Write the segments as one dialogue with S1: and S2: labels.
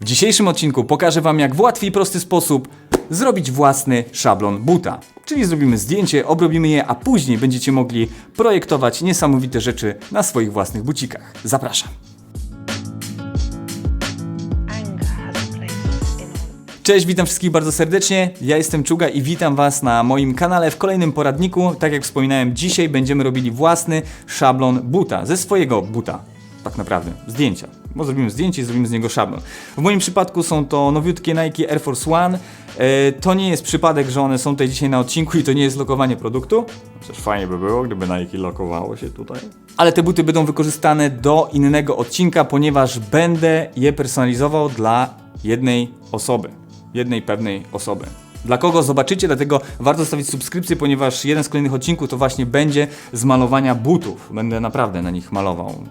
S1: W dzisiejszym odcinku pokażę Wam, jak w łatwy i prosty sposób zrobić własny szablon buta. Czyli zrobimy zdjęcie, obrobimy je, a później będziecie mogli projektować niesamowite rzeczy na swoich własnych bucikach. Zapraszam. Cześć, witam wszystkich bardzo serdecznie. Ja jestem Czuga i witam Was na moim kanale w kolejnym poradniku. Tak jak wspominałem, dzisiaj będziemy robili własny szablon buta, ze swojego buta. Tak naprawdę, zdjęcia. Bo zrobimy zdjęcie i zrobimy z niego szablon. W moim przypadku są to nowiutkie Nike Air Force One. E, to nie jest przypadek, że one są tutaj dzisiaj na odcinku i to nie jest lokowanie produktu. Chociaż fajnie by było, gdyby Nike lokowało się tutaj. Ale te buty będą wykorzystane do innego odcinka, ponieważ będę je personalizował dla jednej osoby jednej pewnej osoby. Dla kogo zobaczycie, dlatego warto zostawić subskrypcję, ponieważ jeden z kolejnych odcinków to właśnie będzie z malowania butów. Będę naprawdę na nich malował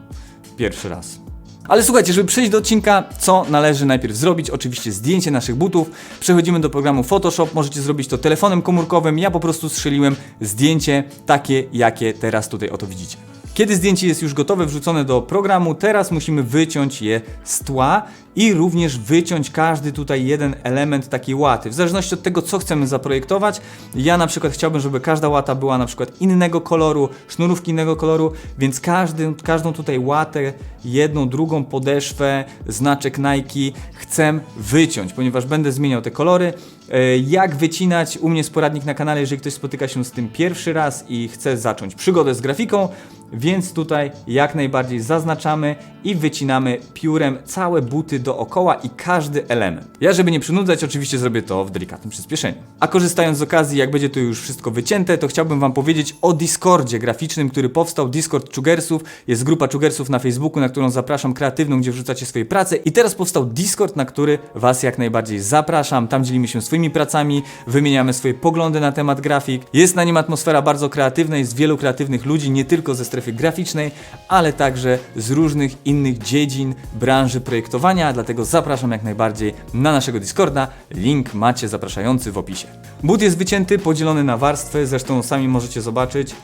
S1: pierwszy raz. Ale słuchajcie, żeby przejść do odcinka, co należy najpierw zrobić? Oczywiście zdjęcie naszych butów. Przechodzimy do programu Photoshop. Możecie zrobić to telefonem komórkowym. Ja po prostu strzeliłem zdjęcie takie, jakie teraz tutaj oto widzicie. Kiedy zdjęcie jest już gotowe, wrzucone do programu, teraz musimy wyciąć je z tła i również wyciąć każdy tutaj jeden element takiej łaty. W zależności od tego, co chcemy zaprojektować, ja na przykład chciałbym, żeby każda łata była na przykład innego koloru, sznurówki innego koloru, więc każdy, każdą tutaj łatę, jedną, drugą podeszwę, znaczek Nike chcę wyciąć, ponieważ będę zmieniał te kolory. E, Jak wycinać? U mnie jest poradnik na kanale, jeżeli ktoś spotyka się z tym pierwszy raz i chce zacząć przygodę z grafiką, więc tutaj jak najbardziej zaznaczamy i wycinamy piórem całe buty dookoła i każdy element. Ja, żeby nie przynudzać, oczywiście zrobię to w delikatnym przyspieszeniu. A korzystając z okazji, jak będzie to już wszystko wycięte, to chciałbym Wam powiedzieć o Discordzie graficznym, który powstał, Discord Chugersów. Jest grupa Chugersów na Facebooku, na którą zapraszam kreatywną, gdzie wrzucacie swoje prace. I teraz powstał Discord, na który Was jak najbardziej zapraszam. Tam dzielimy się swoimi pracami, wymieniamy swoje poglądy na temat grafik. Jest na nim atmosfera bardzo kreatywna, jest wielu kreatywnych ludzi, nie tylko ze strefy graficznej, ale także z różnych innych dziedzin branży projektowania, dlatego zapraszam jak najbardziej na naszego Discorda. Link macie zapraszający w opisie. But jest wycięty, podzielony na warstwy, zresztą sami możecie zobaczyć.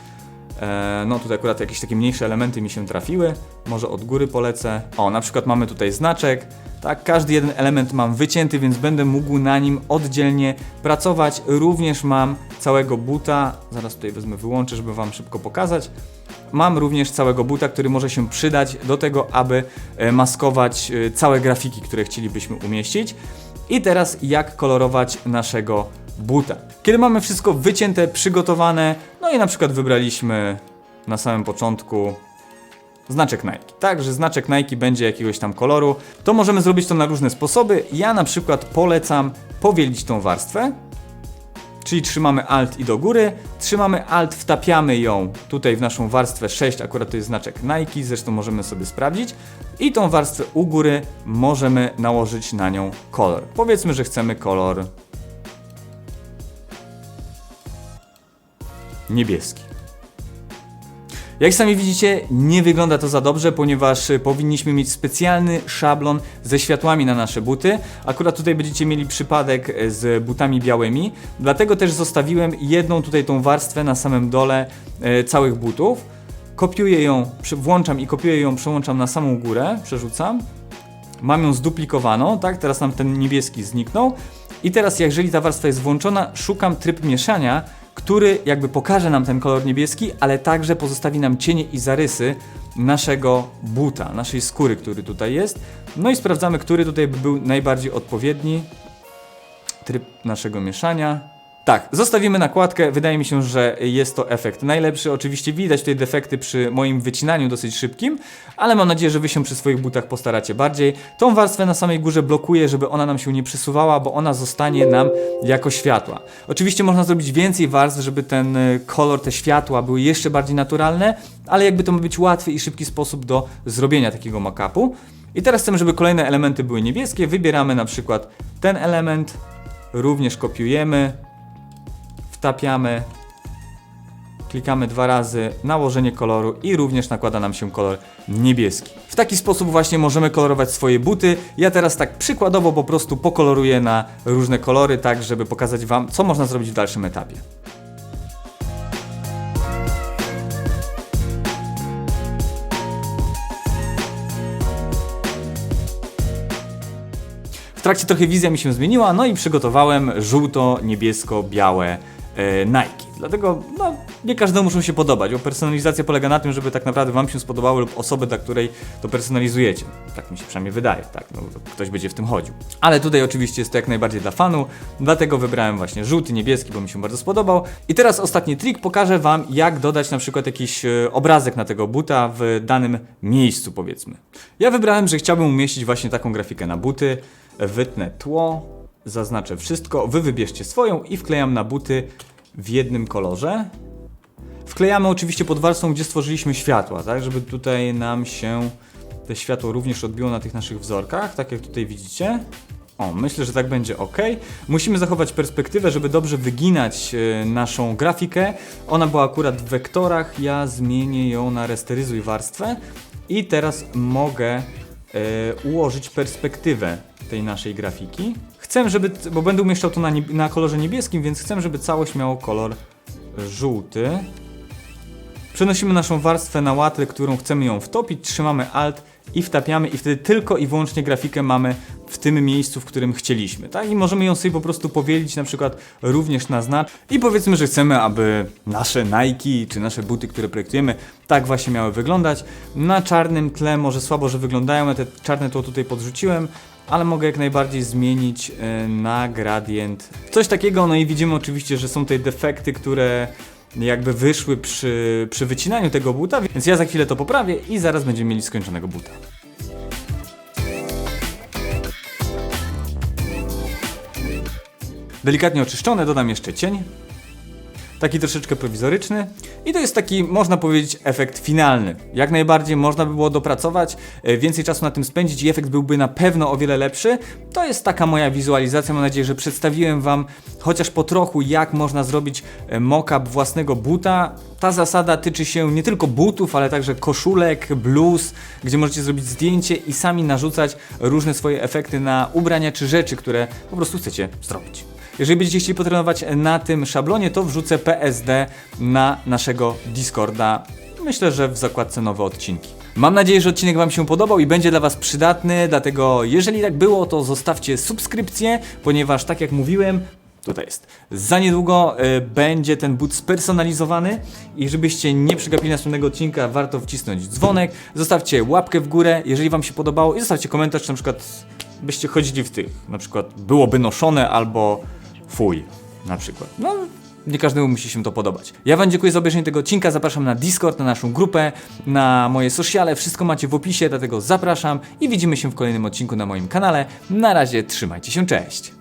S1: E, No tutaj akurat jakieś takie mniejsze elementy mi się trafiły. Może od góry polecę. O, na przykład mamy tutaj znaczek. Tak, każdy jeden element mam wycięty, więc będę mógł na nim oddzielnie pracować. Również mam całego buta. Zaraz tutaj wezmę, wyłączę, żeby Wam szybko pokazać. Mam również całego buta, który może się przydać do tego, aby e, maskować e, całe grafiki, które chcielibyśmy umieścić. I teraz jak kolorować naszego buta. Kiedy mamy wszystko wycięte, przygotowane, no i na przykład wybraliśmy na samym początku znaczek Nike. Tak, że znaczek Nike będzie jakiegoś tam koloru, to możemy zrobić to na różne sposoby. Ja na przykład polecam powielić tą warstwę, Czyli trzymamy Alt i do góry, trzymamy Alt, wtapiamy ją tutaj w naszą warstwę 6, akurat to jest znaczek Nike, zresztą możemy sobie sprawdzić. I tą warstwę u góry możemy nałożyć na nią kolor. Powiedzmy, że chcemy kolor niebieski. Jak sami widzicie, nie wygląda to za dobrze, ponieważ y, powinniśmy mieć specjalny szablon ze światłami na nasze buty. Akurat tutaj będziecie mieli przypadek y, z butami białymi, dlatego też zostawiłem jedną tutaj tą warstwę na samym dole y, całych butów. Kopiuję ją, włączam i kopiuję ją, przełączam na samą górę, przerzucam. Mam ją zduplikowaną, tak? Teraz nam ten niebieski zniknął. I teraz, jeżeli ta warstwa jest włączona, szukam tryb mieszania, który jakby pokaże nam ten kolor niebieski, ale także pozostawi nam cienie i zarysy naszego buta, naszej skóry, który tutaj jest. No i sprawdzamy, który tutaj by był najbardziej odpowiedni. Tryb naszego mieszania. Tak, zostawimy nakładkę. Wydaje mi się, że jest to efekt najlepszy. Oczywiście widać tutaj defekty przy moim wycinaniu dosyć szybkim, ale mam nadzieję, że wy się przy swoich butach postaracie bardziej. Tą warstwę na samej górze blokuję, żeby ona nam się nie przesuwała, bo ona zostanie nam jako światła. Oczywiście można zrobić więcej warstw, żeby ten y, kolor, te światła były jeszcze bardziej naturalne, ale jakby to ma być łatwy i szybki sposób do zrobienia takiego mockupu. I teraz chcemy, żeby kolejne elementy były niebieskie. Wybieramy na przykład ten element, również kopiujemy, wtapiamy, klikamy dwa razy, nałożenie koloru i również nakłada nam się kolor niebieski. W taki sposób właśnie możemy kolorować swoje buty. Ja teraz tak przykładowo po prostu pokoloruję na różne kolory, tak żeby pokazać Wam, co można zrobić w dalszym etapie. W trakcie trochę wizja mi się zmieniła, no i przygotowałem żółto-niebiesko-białe e, Nike. Dlatego no, nie każdemu muszą się podobać, bo personalizacja polega na tym, żeby tak naprawdę Wam się spodobały lub osobę, dla której to personalizujecie. Tak mi się przynajmniej wydaje, tak, no, to ktoś będzie w tym chodził. Ale tutaj oczywiście jest to jak najbardziej dla fanu, dlatego wybrałem właśnie żółty, niebieski, bo mi się bardzo spodobał. I teraz ostatni trik, pokażę Wam jak dodać na przykład jakiś e, obrazek na tego buta w danym miejscu powiedzmy. Ja wybrałem, że chciałbym umieścić właśnie taką grafikę na buty, wytnę tło, zaznaczę wszystko, Wy wybierzcie swoją i wklejam na buty w jednym kolorze. Wklejamy oczywiście pod warstwą, gdzie stworzyliśmy światła, tak, żeby tutaj nam się te światło również odbiło na tych naszych wzorkach, tak jak tutaj widzicie. O, myślę, że tak będzie ok. Musimy zachować perspektywę, żeby dobrze wyginać e, naszą grafikę. Ona była akurat w wektorach, ja zmienię ją na resteryzuj warstwę i teraz mogę e, ułożyć perspektywę tej naszej grafiki. Chcę, żeby, bo będę umieszczał to na, na kolorze niebieskim, więc chcę, żeby całość miało kolor żółty. Przenosimy naszą warstwę na łatę, którą chcemy ją wtopić, trzymamy Alt i wtapiamy i wtedy tylko i wyłącznie grafikę mamy w tym miejscu, w którym chcieliśmy, tak? I możemy ją sobie po prostu powielić na przykład również na znacz i powiedzmy, że chcemy, aby nasze Nike czy nasze buty, które projektujemy, tak właśnie miały wyglądać. Na czarnym tle może słabo, że wyglądają, ja te czarne tło tutaj podrzuciłem, ale mogę jak najbardziej zmienić e, na gradient. Coś takiego, no i widzimy oczywiście, że są tutaj defekty, które jakby wyszły przy, przy wycinaniu tego buta, więc ja za chwilę to poprawię i zaraz będziemy mieli skończonego buta. Delikatnie oczyszczone, dodam jeszcze cień. Taki troszeczkę prowizoryczny. I to jest taki, można powiedzieć, efekt finalny. Jak najbardziej można by było dopracować, e, więcej czasu na tym spędzić i efekt byłby na pewno o wiele lepszy. To jest taka moja wizualizacja. Mam nadzieję, że przedstawiłem Wam chociaż po trochu, jak można zrobić e, mock-up własnego buta. Ta zasada tyczy się nie tylko butów, ale także koszulek, bluz, gdzie możecie zrobić zdjęcie i sami narzucać różne swoje efekty na ubrania czy rzeczy, które po prostu chcecie zrobić. Jeżeli będziecie chcieli potrenować na tym szablonie, to wrzucę PSD na naszego Discorda. Myślę, że w zakładce nowe odcinki. Mam nadzieję, że odcinek Wam się podobał i będzie dla Was przydatny, dlatego jeżeli tak było, to zostawcie subskrypcję, ponieważ tak jak mówiłem, tutaj jest, za niedługo y, będzie ten but spersonalizowany i żebyście nie przegapili następnego odcinka, warto wcisnąć dzwonek, zostawcie łapkę w górę, jeżeli Wam się podobało i zostawcie komentarz, czy na przykład byście chodzili w tych, na przykład byłoby noszone albo fuj, na przykład. No, nie każdemu musi się to podobać. Ja Wam dziękuję za obejrzenie tego odcinka, zapraszam na Discord, na naszą grupę, na moje sociale, wszystko macie w opisie, dlatego zapraszam i widzimy się w kolejnym odcinku na moim kanale. Na razie, trzymajcie się, cześć!